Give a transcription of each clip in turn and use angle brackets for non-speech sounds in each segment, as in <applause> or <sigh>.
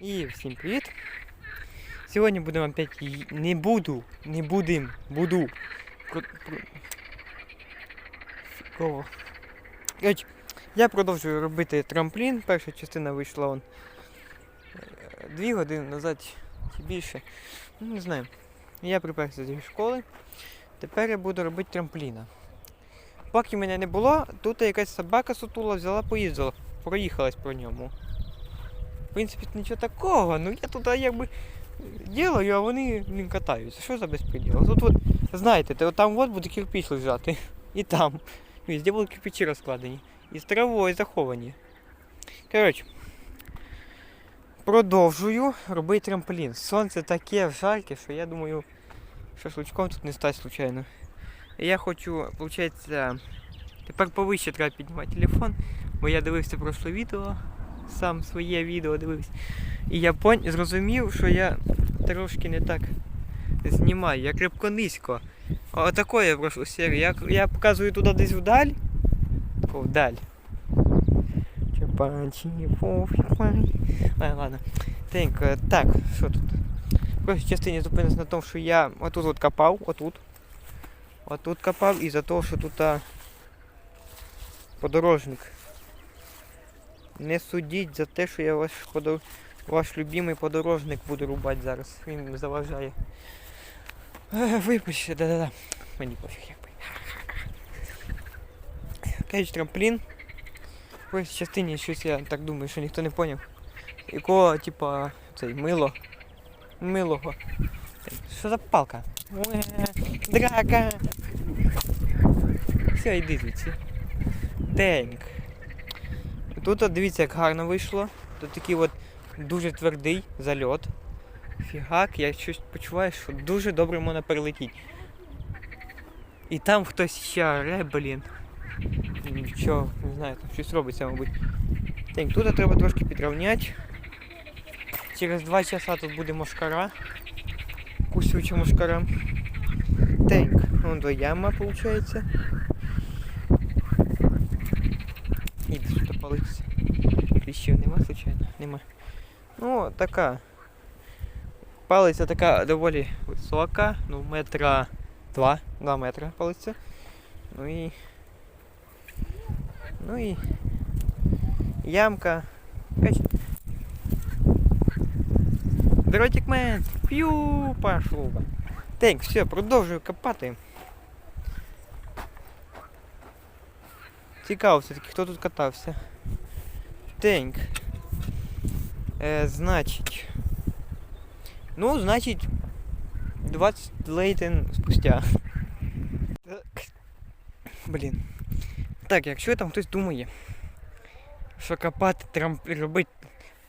І всім привіт! Сьогодні будемо опять не буду, не будем, буду. Про... про... Я продовжую робити трамплін. Перша частина вийшла он е, дві години назад чи більше. Ну, не знаю. Я приперся зі школи. Тепер я буду робити трампліна. Поки мене не було, тут якась собака сутула, взяла, поїздила, проїхалась по ньому. В принципі, нічого такого, ну я тут якби ділаю, а вони блін, катаються. Що за безпреділ? Тут от, знаєте, то там от буде кирпич лежати. І там. Везде будуть кирпичі розкладені. І з травою заховані. Коротше. Продовжую робити трамплін. Сонце таке жарке, що я думаю, шашличком тут не стать случайно. І я хочу, виходить, тепер повище треба піднімати телефон, бо я дивився прошле відео, сам своє відео дивився. І я пон... зрозумів, що я трошки не так знімаю, я крепко низько. Отако я прошу серію. Я, я показую туди десь вдаль. Тако вдаль. Чапанчі, пофігай. Ай, ладно. Тенько, так, що тут? В першій частині зупинився на тому, що я отут от копав, отут. Отут копав і за того, що тут а, подорожник. Не судіть за те, що я ваш подор... ваш любимий подорожник буду рубати зараз. Він заважає. Е, Вибачте, да-да-да. Мені пофіг якби. Кажуть, трамплін. В першій частині щось я так думаю, що ніхто не поняв. Якого, типа, цей мило. Милого. Що за палка? Е, Драка! Все, йди звідси. Деньк. Тут дивіться, як гарно вийшло. Тут такий от дуже твердий зальот. Фігак, я щось почуваю, що дуже добре можна перелетіти. І там хтось ще оре, блін. Нічого, не знаю, там щось робиться, мабуть. Так, тут треба трошки підрівняти. Через два часа тут буде мошкара. Кусюча мошкара. Тенк. Вон до яма получается. Іди сюди палитися. Кліщів нема, случайно? Нема. Ну, така. Палиця така доволі висока, ну метра два, два метра палиця. Ну і. Ну і. Ямка. Кач. Дротик мен. П'ю, пошел. Так, все, продовжую копати. Цікаво все-таки, хто тут катався. Тенк. Е, значить. Ну, значить. 20 лейтен спустя. Так. Блін. Так, якщо там хтось думає, що копати трамплін, робити.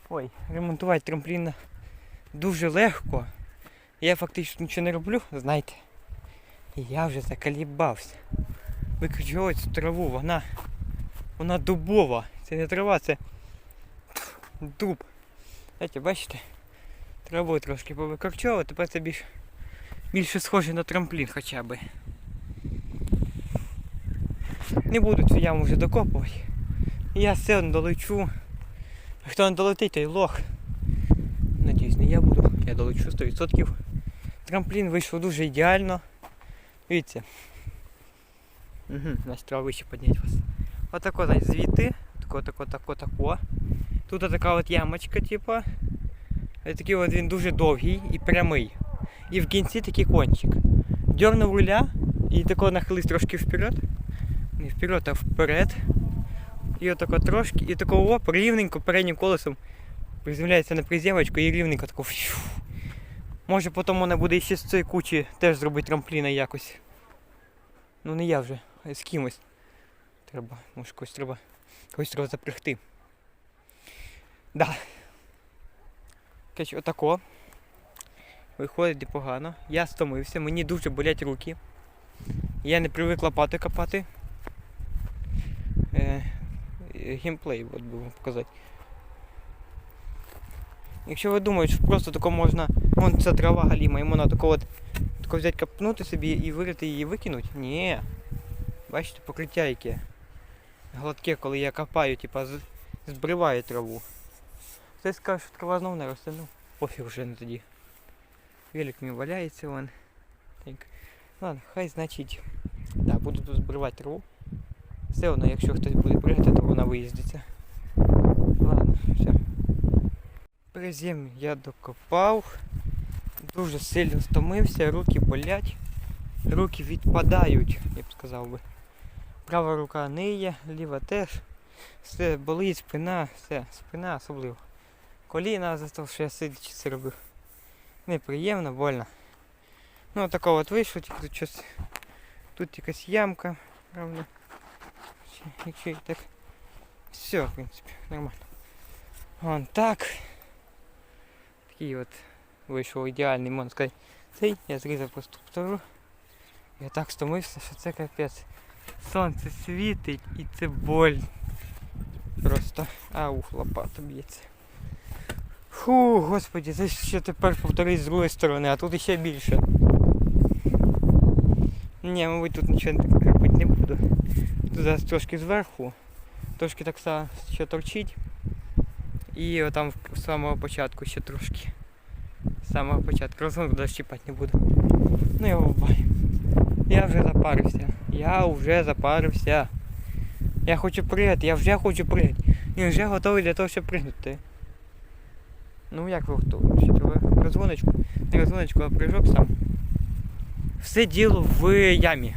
Ой, ремонтувати трамплін дуже легко. Я фактично нічого не роблю, знаєте. Я вже заколібався. Викручувати цю траву, вона. Вона дубова. Це не трава, це дуб. Знаєте, бачите? Траву трошки повикорчовував, тепер це більш, більше схоже на трамплін хоча би. Не буду цю яму вже докопувати. Я все долечу. Хто не долетить, той лох. Надіюсь, не я буду. Я долечу 100%. Трамплін вийшло дуже ідеально. Дивіться. Угу, значить треба вище підняти вас. Отако, значить, звідти. Тако, тако, тако, тако. Тут така от ямочка, типа. І такий от він дуже довгий і прямий. І в кінці такий кончик. Дьорнув руля і тако нахились трошки вперед. Не вперед, а вперед. І отако трошки, і такого оп, рівненько переднім колесом приземляється на приземочку і рівненько тако. фью. Може потім вона буде ще з цієї кучі теж зробити трампліна якось. Ну не я вже, а з кимось. Треба, може когось треба. Когось треба запрягти. Да. Короче, отако. Виходить непогано. Я стомився, мені дуже болять руки. Я не привик лопати копати. Е, геймплей от вам показати. Якщо ви думаєте, що просто тако можна. Вон ця трава галіма, і можна тако от тако взяти копнути собі і вирити її викинути? Ні. Бачите, покриття яке. Гладке, коли я копаю, типа з- збриває траву. Хтось скаже, що трава знову не росте, ну пофіг вже не тоді. Велик мій валяється вон. Так. Ладно, хай значить. Да, буду тут збривати траву. Все одно, якщо хтось буде пригати, то вона виїздиться. Ладно, все. Призем я докопав. Дуже сильно стомився, руки болять. Руки відпадають, я б сказав би. Права рука ниє, ліва теж. Все болить, спина, все, спина особливо. Коліна за те, що я сидячи це робив. Неприємно, больно. Ну такого от вийшло, тільки тут щось. Тут якась ямка, правда. Ще- Якщо і так. Все, в принципі, нормально. Вон так. Такий от вийшов ідеальний, можна сказати. Цей я зрізав просто втору. Я так стомився, що це капець. Сонце світить і це боль. Просто аух, лопата б'ється. Фу, господі, це ще тепер повторить з другої сторони, а тут іще більше. Ні, мабуть, тут нічого робити не буду. Тут зараз трошки зверху, трошки так само ще торчить. І отам з самого початку ще трошки. З самого початку. Розгон даже щипати не буду. Ну його бай. Я вже запарився. Я вже запарився. Я хочу пригати, я вже хочу пригати. Я вже готовий для того, щоб пригнути. Ну як ви треба розгоночку. Не розгоночку, а прыжок сам. Все діло в ямі.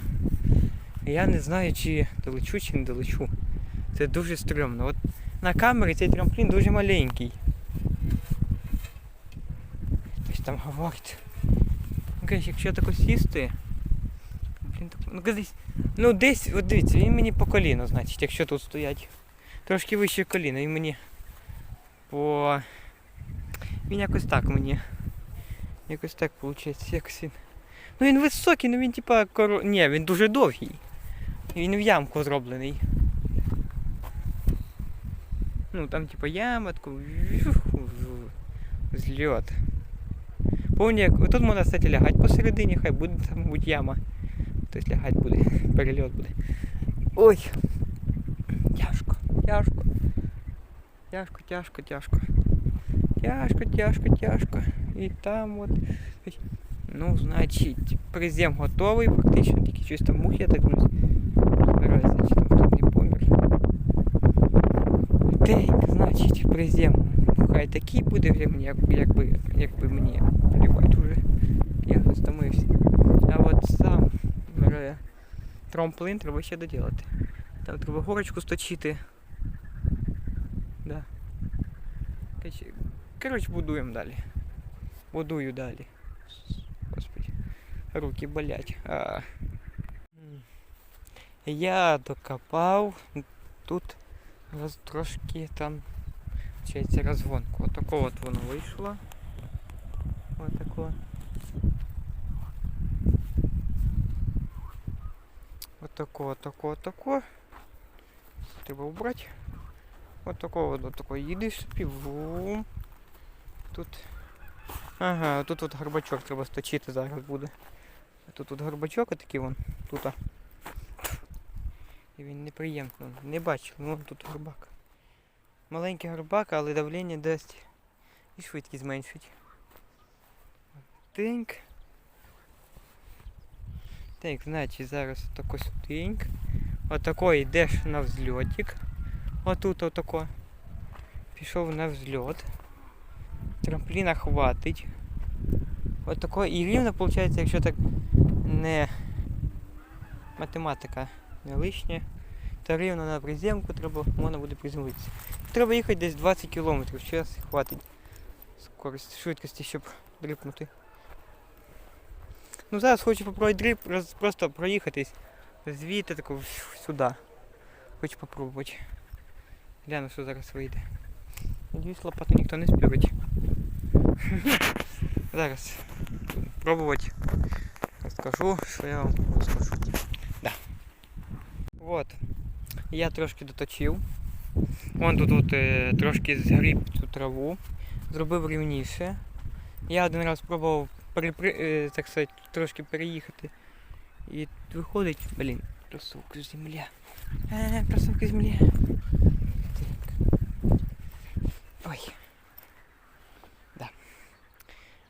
Я не знаю, чи долечу, чи не долечу. Це дуже стрьомно. От на камері цей трамплін дуже маленький. Хтось там говорить. Ну, якщо тако сісти. Блін, так, ну, десь, ну десь, от дивіться, він мені по коліно, значить, якщо тут стоять. Трошки вище коліна, він мені по. Він якось так мені. Якось так виходить, якось він. Ну він високий, ну він типа коро... Ні, він дуже довгий. Він в ямку зроблений. Ну там типа яма, таку зльот. Повні, тут можна, кстати, лягати посередині, хай буде там, мабуть, яма. Тобто лягати буде, <laughs> перельот буде. Ой! Тяжко, тяжко. Тяжко, тяжко, тяжко. Тяжко, тяжко, тяжко. І там от. Ну, значить, призем готовий, фактично, тільки там мухи, я так думаю, збирається, чи там хтось не помер. Так, значить, призем. Хай такий буде вже як, якби, якби мені плівати вже. Я вже стомився. А от сам е, трамплин треба ще доділати. Там треба горочку сточити. Да. Коротше, будуємо далі. Будую далі. Господи, руки болять. А. М. Я докопав тут роз, трошки там вчиться розгонку. Отако от воно вийшло. Отако. Отако, отако, отако. Треба убрати. Отако, от отако їдеш собі. Тут. Ага, тут от горбачок треба сточити зараз буде. Тут от горбачок отакий вон. Тут. І він неприємно. Не бачив, ну тут горбак. Маленький горбак, але давлення дасть. І швидкість зменшить. Тинк. Так, значить зараз отако стинк. Отако йдеш на взльотик. Отут отако. Пішов на взльот. Трампліна хватить. Отако і рівно виходить, якщо так не математика не лишня, то рівно на приземку треба, можна буде приземлитися. Треба їхати десь 20 км в час і хватить скорості, швидкості, щоб дрипнути. Ну зараз хочу попробувати дрип, роз- просто проїхатись звідти тако сюди. Хочу попробувати. Гляну, що зараз вийде. Надіюсь, лопату ніхто не спірить. <laughs> Зараз пробувати. Розкажу, що я вам розкажу. Да. От. Я трошки доточив. Вон тут от, е, трошки згріб цю траву. Зробив рівніше. Я один раз пробував перепри... е, так сказати, трошки переїхати. І виходить, блін, просовка земля. Е, просовка земля. Так. Ой.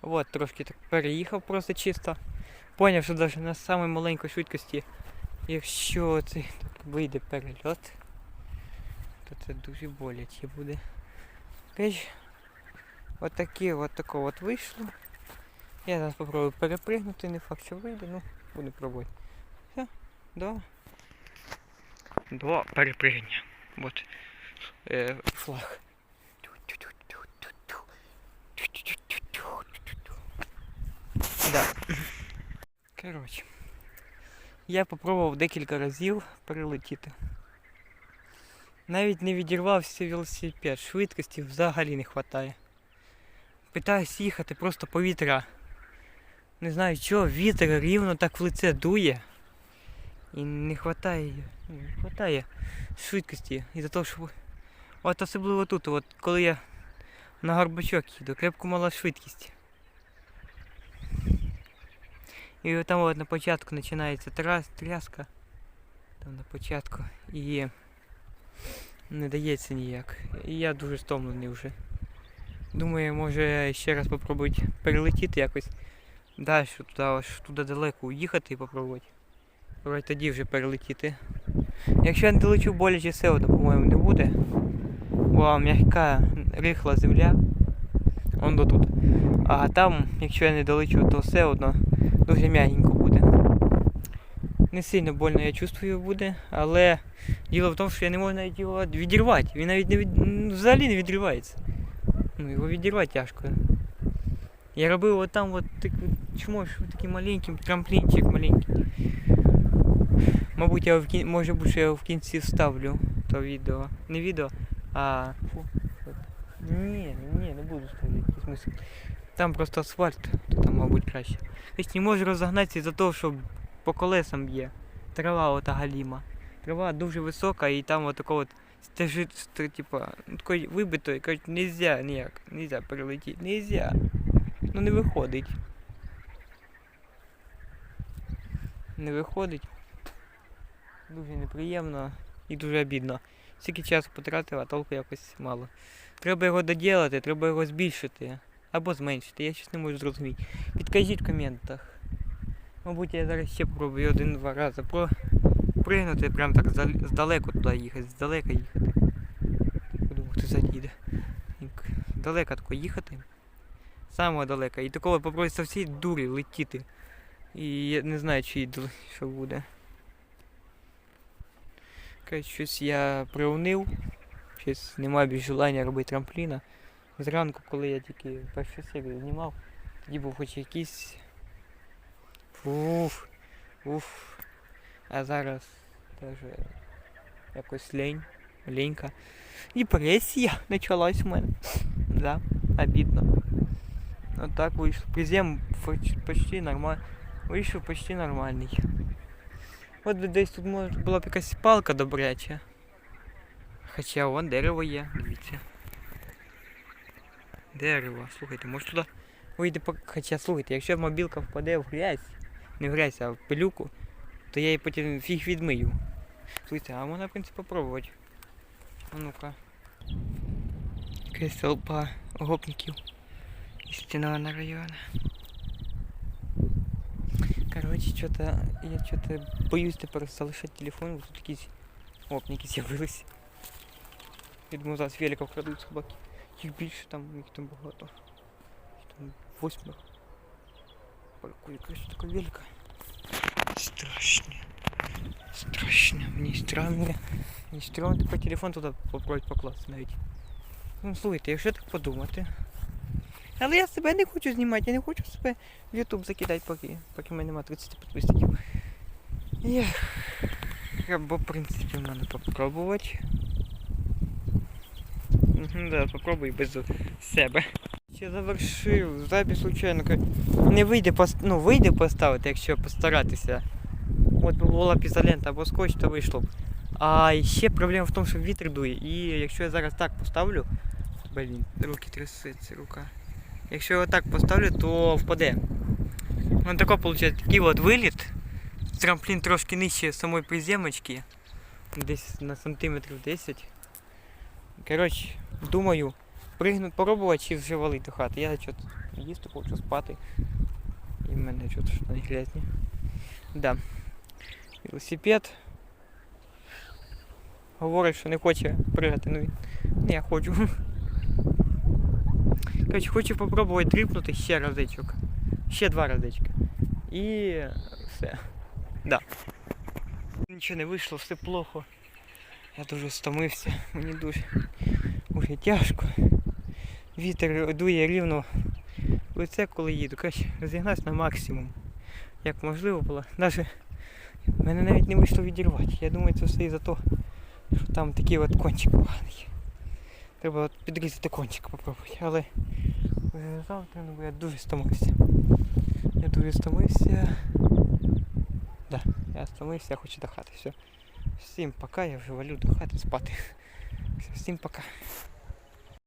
От, трошки так переїхав просто чисто. Поняв, що навіть на самій маленькій швидкості, якщо це тут вийде перельот, то це дуже боляче буде. Опять, от таке от такого от вийшло. Я зараз спробую перепригнути, не факт, що вийде, ну, буду пробувати. Все, до. До перепригання. От е, флаг. Да. Коротше. Я попробував декілька разів перелетіти. Навіть не відірвався велосипед, швидкості взагалі не вистачає. Питаюсь їхати, просто повітря. Не знаю чого, вітер рівно так в лице дує. І не вистачає, не вистачає швидкості. І за того, що от особливо тут, от коли я на горбачок їду, крепко мала швидкість. І там от на початку починається трас, тряска. Там на початку. І не дається ніяк. І я дуже стомлений вже. Думаю, може ще раз попробувати перелетіти якось далі, туди, аж туди далеко уїхати і попробувати. Пробувати тоді вже перелетіти. Якщо я не долечу боляче все одно, по-моєму, не буде. Бо м'яка рихла земля. Он до тут. А там, якщо я не долечу, то все одно дуже м'ягенько буде. Не сильно больно я чувствую буде, але діло в тому, що я не можу навіть його відірвати. Він навіть не від... взагалі не відривається. Ну, його відірвати тяжко. Я робив от там от так, чому ж такий маленький трамплінчик маленький. Мабуть, я в кін... може бути, що я в кінці вставлю то відео. Не відео, а. Фу. Ні, ні, не буду ставити. який смисл. Там просто асфальт, то там, мабуть, краще. Тобто не можу розогнатися із-за того, що по колесам б'є. Трава ота галіма. Трава дуже висока і там отако от стежить, сте- типа, ну такий вибитої, кажуть, нельзя ніяк, нельзя перелетіти, нельзя. Ну не виходить. Не виходить. Дуже неприємно і дуже обідно. Скільки часу потратив, а толку якось мало. Треба його доділати, треба його збільшити. Або зменшити, я щось не можу зрозуміти. Підкажіть в коментах. Мабуть, я зараз ще попробую один-два рази про пригнути, прям так здалеку туди їхати, здалека їхати. Подумав, хто ззаді їде. Далеко тако їхати. Самого далека. І такого попробую со всій дурі летіти. І я не знаю, чи що буде. Щось я приунив. Щось немає більш желання робити трампліна. Зранку, коли я тільки першу серію знімав, тоді був хоч якийсь. Уф, уф. А зараз теж якось лень, ленька. Депресія почалась у мене. Да, обідно. Вот так вийшло. Призем почти нормально. Вийшов почти нормальний. От десь тут може була б якась палка добряча. Хоча вон дерево є, дивіться. Дерево, слухайте, може туди вийде. Хоча слухайте, якщо мобілка впаде в грязь, не в грязь, а в пилюку, то я її потім фіг відмию. Слухайте, а можна, в принципі, попробувати. А ну-ка. Якась толпа гопників из стенного района. Короче, что-то я что-то боюсь тепер залишати телефон, бо тут якісь гопники з'явились. Думаю, зараз велика вкрадуть собаки. Їх більше там, їх там багато. Їх там восьмеро. Паркує, короче, така велика. Страшно. Страшно. Мені странно. Мені странно такой телефон туди попробувати покласти навіть. Ну слухайте, якщо так подумати. Але я себе не хочу знімати, я не хочу себе в YouTube закидати, поки, поки в мене немає 30 підписників. Ех, Треба, в принципі, в мене попробувати. Да, попробуй без себе. Ще завершив запис случайно. Не вийде ну, вийде поставити, якщо постаратися. От була б ізолента або скотч, то вийшло б. А ще проблема в тому, що вітер дує. І якщо я зараз так поставлю. Блін, руки трясеться, рука. Якщо я так поставлю, то впаде. Ну тако виходить такий от виліт. Трамплін трошки нижче самої приземочки. Десь на сантиметрів 10. Коротше, думаю, пригнути, попробувати чи вже валити до хати. Я щось їсти хочу спати. І в мене щось штани грязні. Да. Велосипед. Говорить, що не хоче пригати, ну. Не, я хочу. <laughs> Коротше, хочу попробувати дрипнути ще разичок. Ще два разички. І все. Да. Нічого не вийшло, все плохо. Я дуже стомився, мені дуже, дуже тяжко. Вітер дує рівно в лице, коли їду. Краще розігнатися на максимум. Як можливо було. Даже мене навіть не вийшло відірвати. Я думаю, це все із-за того, що там такий от кончик поганий. Треба от підрізати кончик попробувати. Але е, завтра ну, я дуже стомився. Я дуже стомився. Да, я стомився, я хочу до хати. Все. Всім пока, я вже валю до хати спати. Все, Всім пока.